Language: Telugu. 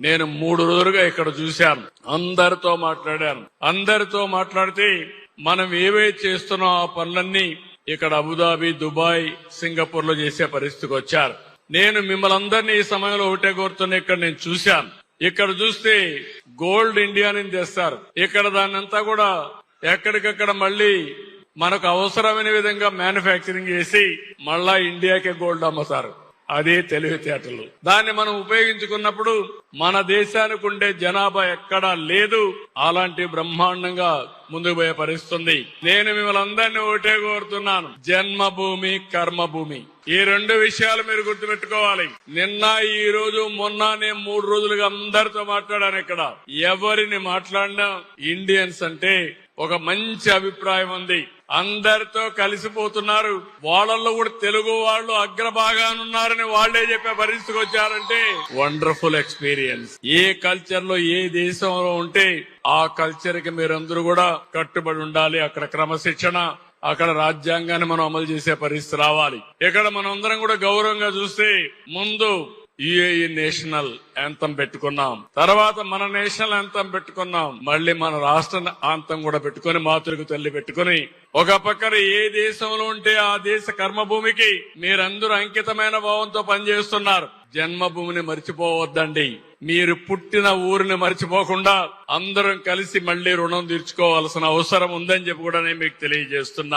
నేను మూడు రోజులుగా ఇక్కడ చూశాను. అందరితో మాట్లాడాను. అందరితో మాట్లాడితే మనం ఏవైతే చేస్తున్నాం ఆ పనులన్నీ ఇక్కడ అబుదాబి దుబాయ్ సింగపూర్లో చేసే పరిస్థితికి వచ్చారు. నేను మిమ్మల్ని అందరినీ ఈ సమయంలో ఒకటే కోరుతున్నా ఇక్కడ నేను చూశాను. ఇక్కడ చూస్తే గోల్డ్ ఇండియా నుంచి తెస్తారు. ఇక్కడ దాన్నంతా కూడా ఎక్కడికక్కడ మళ్ళీ మనకు అవసరమైన విధంగా మ్యానుఫ్యాక్చరింగ్ చేసి మళ్ళా ఇండియాకే గోల్డ్ అమ్ముతారు. అదే తెలివితేటలు. దాన్ని మనం ఉపయోగించుకున్నప్పుడు మన దేశానికి ఉండే జనాభా ఎక్కడా లేదు. అలాంటి బ్రహ్మాండంగా ముందుకు పోయే పరిస్థితుంది. నేను మిమ్మల్ని అందరినీ ఒకటే కోరుతున్నాను. జన్మభూమి కర్మభూమి. ఈ రెండు విషయాలు మీరు గుర్తుపెట్టుకోవాలి. నిన్న ఈ రోజు మొన్న నేను మూడు రోజులుగా అందరితో మాట్లాడాను ఇక్కడ. ఎవరిని మాట్లాడినా ఇండియన్స్ అంటే ఒక మంచి అభిప్రాయం ఉంది. అందరితో కలిసిపోతున్నారు. వాళ్ళల్లో కూడా తెలుగు వాళ్ళు అగ్రభాగానున్నారని వాళ్ళే చెప్పే పరిస్థితికి వచ్చారంటే వండర్ఫుల్ ఎక్స్పీరియన్స్. ఏ కల్చర్లో ఏ దేశంలో ఉంటే ఆ కల్చర్కి మీరందరూ కూడా కట్టుబడి ఉండాలి. అక్కడ క్రమశిక్షణ అక్కడ రాజ్యాంగాన్ని మనం అమలు చేసే పరిస్థితి రావాలి. ఇక్కడ మనందరం కూడా గౌరవంగా చూస్తే ముందు యుఏఈ నేషనల్ యాంతం పెట్టుకున్నాం. తర్వాత మన నేషనల్ యాంతం పెట్టుకున్నాం. మళ్ళీ మన రాష్ట్ర ఆంతం కూడా పెట్టుకొని మాతృకు తల్లి పెట్టుకుని ఒక పక్కన ఏ దేశంలో ఉంటే ఆ దేశ కర్మభూమికి మీరందరూ అంకితమైన భావంతో పనిచేస్తున్నారు. జన్మభూమిని మర్చిపోవద్దండి. మీరు పుట్టిన ఊరిని మర్చిపోకుండా అందరం కలిసి మళ్ళీ రుణం తీర్చుకోవాల్సిన అవసరం ఉందని చెప్పి కూడా నేను మీకు తెలియజేస్తున్నా.